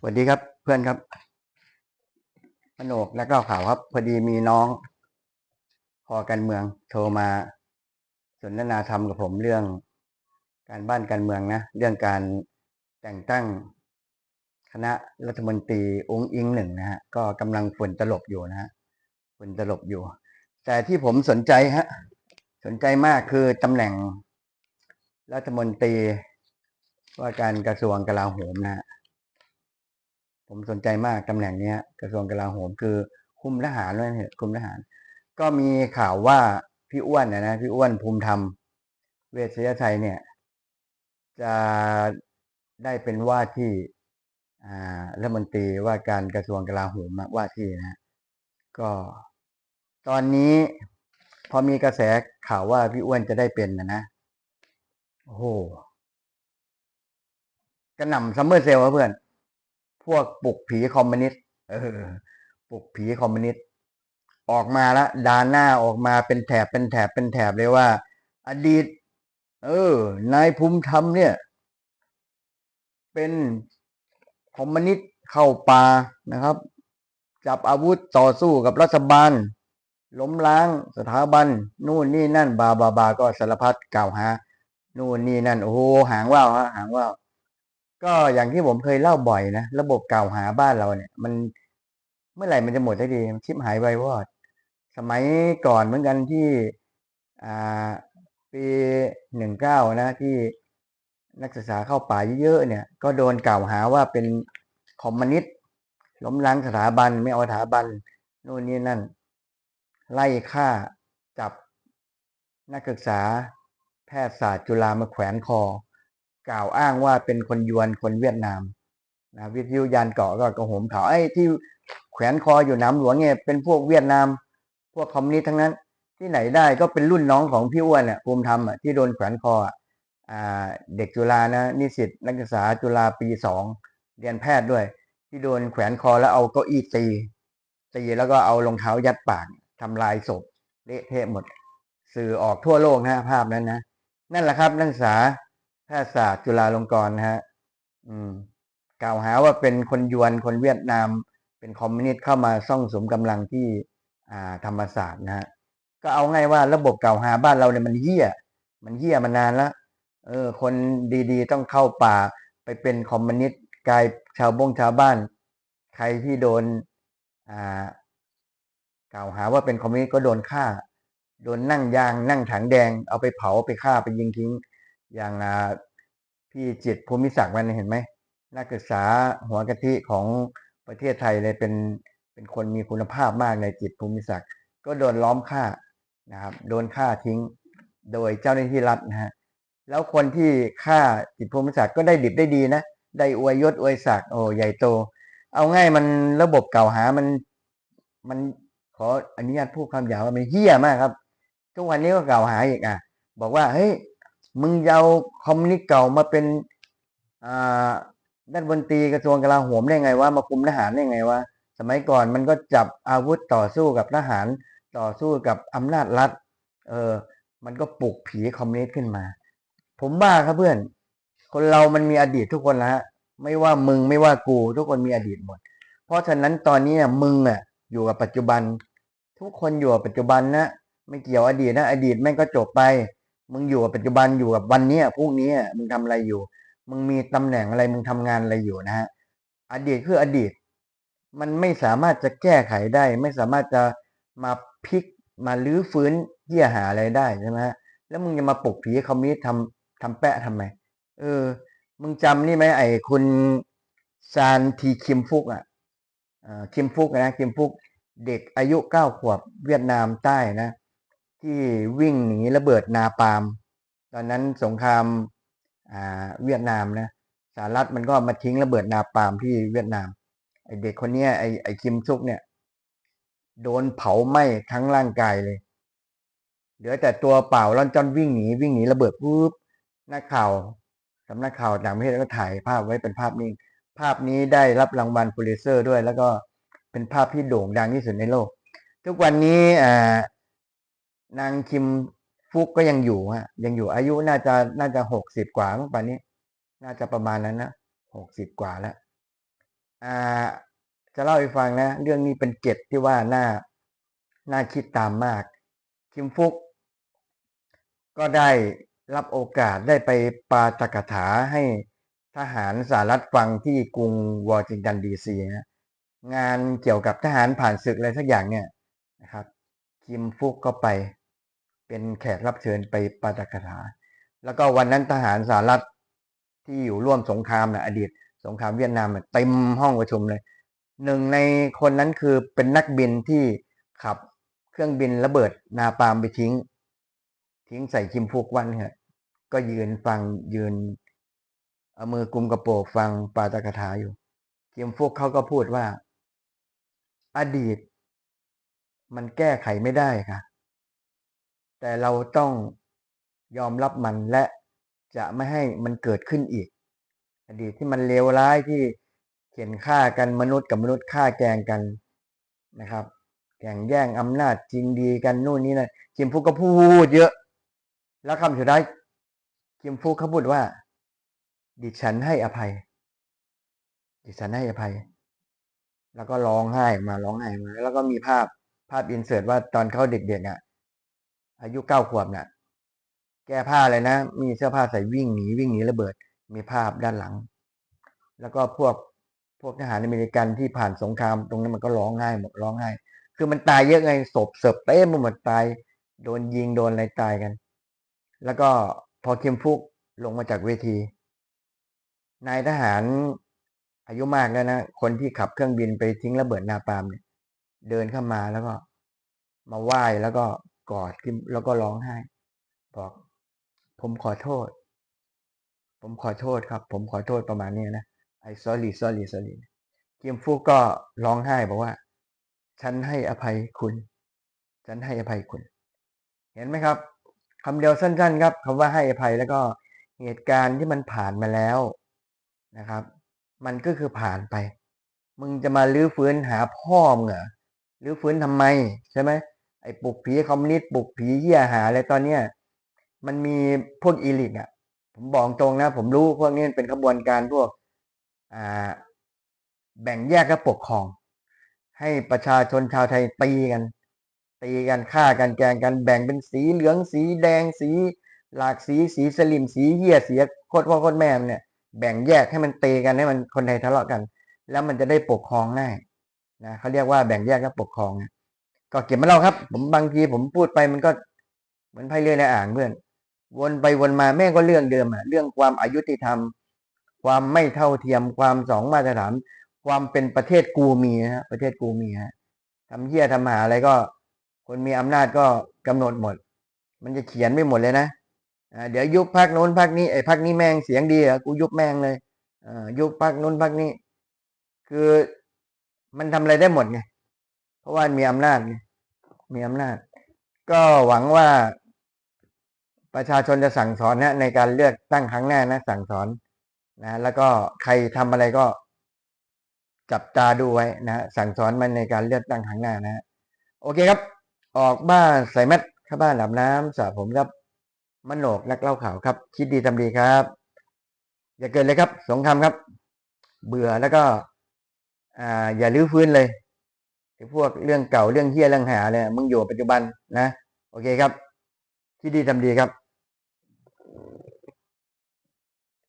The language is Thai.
สวัสดีครับ เพื่อนครับมโนกและก็ข่าวครับ พอดีมีน้อง พอการเมืองโทรมาสนทนาธรรมกับผมเรื่อง การบ้านการเมืองนะ เรื่องการแต่งตั้งคณะรัฐมนตรีองค์อิงหนึ่งนะฮะก็กำลังฝนตลบอยู่นะฮะฝนตลบอยู่ แต่ที่ผมสนใจฮะสนใจมากคือตำแหน่งรัฐมนตรีว่าการกระทรวงกลาโหมนะฮะ ผมสนใจมากตำแหน่งเนี้ยกระทรวงกลาโหมคือคุมทหารด้วยเหตุคุมทหาร ก็มีข่าวว่าพี่อ้วนนะนะพี่อ้วนภูมิธรรม เวชยชัยเนี่ย จะได้เป็นว่าที่อ่ารัฐมนตรีว่าการกระทรวงกลาโหมว่าที่นะก็ตอนนี้พอมีกระแสข่าวว่าพี่อ้วนจะได้เป็นนะนะโอ้โหกระหน่ำซัมเมอร์เซลล์เพื่อน พวกปลุกผีคอมมิวนิสต์เออปลุกผีคอมมิวนิสต์ออกมาละดานหน้าออกมาเป็นแถบเป็นแถบเป็นแถบเลยว่า อดีต เออนายภูมิธรรมเนี่ย เป็นคอมมิวนิสต์เข้าป่านะครับ จับอาวุธต่อสู้กับรัฐบาล ล้มล้างสถาบัน นู่นนี่นั่น บาบาบาก็สารพัดกล่าวหานู่นนี่นั่น โอ้โหหางว่าวฮะหางว่าว ก็อย่างที่ผมเคยเล่าบ่อยนะ ระบบกล่าวหาบ้านเราเนี่ย มันเมื่อไหร่มันจะหมดสักทีชิบหายไววอด สมัยก่อนเหมือนกันที่อ่าปีหนึ่งเก้านะที่นักศึกษาเข้าป่าเยอะๆเนี่ย ก็โดนกล่าวหาว่าเป็นคอมมิวนิสต์ล้มล้างสถาบันไม่เอาสถาบันนู่นนี่นั่น ไล่ฆ่าจับนักศึกษาแพทยศาสตร์จุฬามาแขวนคอ กล่าวอ้างว่าเป็นคนยวนคนเวียดนามนะวิทยุยานเกาะก็กระโหมข่าวไอ้ที่แขวนคออยู่น้ำหลวงเนี่ยเป็นพวกเวียดนาม พวกคอมมิวนิสต์ทั้งนั้น ที่ไหนได้ก็เป็นรุ่นน้องของพี่อ้วนอะภูมิธรรมอะที่โดนแขวนคออ่าเด็กจุฬานะนิสิตนักศึกษาจุฬาปีสองเรียนแพทย์ด้วย ที่โดนแขวนคอแล้วเอาเก้าอี้ตีตีแล้วก็เอารองเท้ายัดปากทำลายศพเละเทะหมด สื่อออกทั่วโลกนะภาพนั้นนะนั่นแหละครับนักศึกษา แพทยศาสตร์จุฬาลงกรณ์นะฮะอืม กล่าวหาว่าเป็นคนยวนคนเวียดนาม เป็นคอมมิวนิสต์เข้ามาซ่องสมกำลังที่ อ่า ธรรมศาสตร์นะฮะก็เอาไงว่าระบบกล่าวหาบ้านเราเนี่ยมันเหี้ย มันเหี้ยมานานแล้วเออ คนดีๆ ต้องเข้าป่าไปเป็นคอมมิวนิสต์กลายชาวบงชาวบ้าน ใครที่โดน อ่ากล่าวหาว่าเป็นคอมมิวนิสต์ก็โดนฆ่า โดนนั่งยางนั่งถังแดง เอาไปเผาไปฆ่าไปยิงทิ้ง อย่างพี่จิตภูมิศักดิ์มันเห็นไหมนักศึกษาหัวกะทิของประเทศไทยเลยเป็นเป็นคนมีคุณภาพมากในจิตภูมิศักดิ์ก็โดนล้อมฆ่านะครับ โดนฆ่าทิ้งโดยเจ้าหน้าที่รัฐนะฮะแล้วคนที่ฆ่าจิตภูมิศักดิ์ก็ได้ดิบได้ดีนะได้อวยยศอวยศักดิ์โอ้ใหญ่โต เอาง่ายมันระบบเก่าหามันมันขออนุญาตพูดคำหยาบว่ามันเฮี้ยมากครับ ทุกวันนี้ก็เก่าหาอีกอะ บอกว่าเฮ้ย มึงเอาคอมมิวนิสต์เก่ามาเป็นอ่ารัฐมนตรีกระทรวงกลาโหมได้ไงว่ามาคุมทหารได้ไงว่า สมัยก่อนมันก็จับอาวุธต่อสู้กับทหารต่อสู้กับอำนาจรัฐ เออ มันก็ปลุกผีคอมมิวนิสต์ขึ้นมา ผมว่าครับเพื่อน คนเรามันมีอดีตทุกคนละไม่ว่ามึงไม่ว่ากูทุกคนมีอดีตหมด เพราะฉะนั้นตอนนี้น่ะมึงอะ อยู่กับปัจจุบัน ทุกคนอยู่กับปัจจุบันนะไม่เกี่ยวอดีตนะ อดีตแม่งก็จบไป มึงอยู่กับปัจจุบันอยู่กับวันนี้พรุ่งนี้มึงทำอะไรอยู่ มึงมีตำแหน่งอะไรมึงทำงานอะไรอยู่นะฮะอดีตคืออดีต มันไม่สามารถจะแก้ไขได้ ไม่สามารถจะมาพลิกมาลื้อฟื้นเยี่ยหาอะไรได้ใช่ไหมฮะแล้วมึงจะมาปลุกผีคอมมิวนิสต์ทำทำแปะทำไมเออ มึงจำนี่ไหมไอ้คุณซานทีคิมฟุกอะคิมฟุกนะคิมฟุกเด็กอายุเก้าขวบเวียดนามใต้นะ ที่วิ่งหนีระเบิดนาปาล์มตอนนั้นสงครามเวียดนามนะสหรัฐมันก็มาทิ้งระเบิดนาปาล์มที่เวียดนามไอเด็กคนนี้ไอไอคิมซุกเนี่ย โดนเผาไหม้ทั้งร่างกายเลย เหลือแต่ตัวเปล่าล่อนจอนวิ่งหนีวิ่งหนีระเบิดปุ๊บนักข่าวสำนักข่าวต่างประเทศก็ถ่ายภาพไว้เป็นภาพนิ่ง ภาพนี้ได้รับรางวัลพูลิเซอร์ด้วย แล้วก็เป็นภาพที่โด่งดังที่สุดในโลก ทุกวันนี้อ่า นางคิมฟุกก็ยังอยู่ฮะยังอยู่อายุน่าจะน่าจะหกสิบกว่าเมื่อป่านนี้ น่าจะประมาณนั้นนะหกสิบกว่าแล้วอ่า จะเล่าให้ฟังนะ เรื่องนี้เป็นเก็ดที่ว่าน่าน่าคิดตามมาก คิมฟุก ก็ได้รับโอกาสได้ไปปาตกถาให้ทหารสหรัฐฟังที่กรุงวอชิงตันดีซีนะงานเกี่ยวกับทหารผ่านศึกอะไรสักอย่างเนี่ยนะครับ คิมฟุกก็ไป เป็นแขกรับเชิญไปปาตกถา แล้วก็วันนั้นทหารสหรัฐที่อยู่ร่วมสงครามนะอดีต สงครามเวียดนามเต็มห้องประชุมเลย หนึ่งในคนนั้นคือเป็นนักบินที่ขับเครื่องบินระเบิดนาปาล์มไปทิ้ง ทิ้งใส่คิมฟุกวันฮะก็ยืนฟังยืนเอามือกุมกระโปรงฟังปาตกถาอยู่คิมฟุกเขาก็พูดว่า อดีต มันแก้ไขไม่ได้ค่ะ แต่เราต้องยอมรับมันและจะไม่ให้มันเกิดขึ้นอีก อดีตที่มันเลวร้ายที่เขียนฆ่ากันมนุษย์กับมนุษย์ฆ่าแกงกันนะครับแข่งแย่งอำนาจจริงดีกันนู่นนี่นะคิมฟุกก็พูดเยอะ แล้วคำสุดท้ายคิมฟุกเขาพูดว่า ดิฉันให้อภัย ดิฉันให้อภัย แล้วก็ร้องไห้มาร้องไห้มาแล้วก็มีภาพภาพอินเสิร์ตว่าตอนเขาเด็กๆอะ อายุเก้าขวบน่ะ แก้ผ้าเลยนะ มีเสื้อผ้าใส่วิ่งหนีวิ่งหนีระเบิด มีภาพด้านหลัง แล้วก็พวกพวกทหารอเมริกันที่ผ่านสงคราม ตรงนั้นมันก็ร้องไห้หมดร้องไห้ คือมันตายเยอะไงศพเสบเต้มหมดตาย โดนยิงโดนอะไรตายกัน แล้วก็พอคิมฟุกลงมาจากเวที นายทหารอายุมากแล้วนะ คนที่ขับเครื่องบินไปทิ้งระเบิดนาปาล์มเนี่ย เดินเข้ามาแล้วก็ มาไหว้แล้วก็ กอดคิมแล้วก็ร้องไห้ บอก ผมขอโทษ ผมขอโทษครับ ผมขอโทษประมาณนี้นะไอ้ sorry sorry sorry คิมฟุกก็ร้องไห้บอกว่า ฉันให้อภัยคุณ ฉันให้อภัยคุณ เห็นไหมครับคำเดียวสั้น ๆ ครับคำว่าให้อภัยแล้วก็เหตุการณ์ที่มันผ่านมาแล้วนะครับ มันก็คือผ่านไป มึงจะมาลื้อฟื้นหาพ่อมึงเหรอลื้อฟื้นทำไมใช่ไหม ไอ้ปลุกผีคอมมิวนิสต์ปลุกผีเหี้ยหาอะไรตอนเนี้ยมันมีพวกอีลิทอะ ผมบอกตรงนะ ผมรู้พวกนี้เป็นขบวนการพวก อ่า แบ่งแยกและปกครอง ให้ประชาชนชาวไทยตีกัน ตีกันฆ่ากันแกล้งกันแบ่งเป็นสีเหลืองสีแดงสีหลากสีสีสลิมสีเหี้ยสีโคตรพ่อโคตรแม่เนี่ย แบ่งแยกให้มันตีกันให้มันคนไทยทะเลาะกัน แล้วมันจะได้ปกครองง่ายนะเขาเรียกว่าแบ่งแยกและปกครองนะ ก็เก็บมาเล่าครับ ผมบางทีผมพูดไปมันก็เหมือนไพ่เรือในอ่างเพื่อน วนไปวนมาแม่งก็เรื่องเดิมอะเรื่องความอายุติธรรม ความไม่เท่าเทียมความสองมาตรฐาน ความเป็นประเทศกูมีนะฮะประเทศกูมีฮะทำเหี้ยทำหาอะไรก็ คนมีอำนาจก็กำหนดหมด มันจะเขียนไม่หมดเลยนะเดี๋ยวยุบพักโน้นพักนี้ไอ้พักนี้แม่งเสียงดีอะกูยุบแม่งเลยยุบพักโน้นพักนี้ คือมันทำอะไรได้หมดไงเพราะว่ามีอำนาจไง มีอำนาจ ก็หวังว่าประชาชนจะสั่งสอนนะในการเลือกตั้งครั้งหน้านะ สั่งสอนนะ แล้วก็ใครทำอะไรก็จับตาดูไว้นะสั่งสอนมันในการเลือกตั้งครั้งหน้านะโอเคครับ ออกบ้านใส่แมสข้าบ้านอาบน้ำสระผมครับมโนกนักเล่าข่าวครับ คิดดีทำดีครับ อย่าเกินเลยครับ สงครามครับ เบื่อแล้วก็ อ่า อย่าลื้อฟื้นเลย ไอ้พวกเรื่องเก่าเรื่องเฮี้ยเรื่องหาเนี่ยมึงอยู่ปัจจุบันนะ โอเคครับ ที่ดีทำดีครับ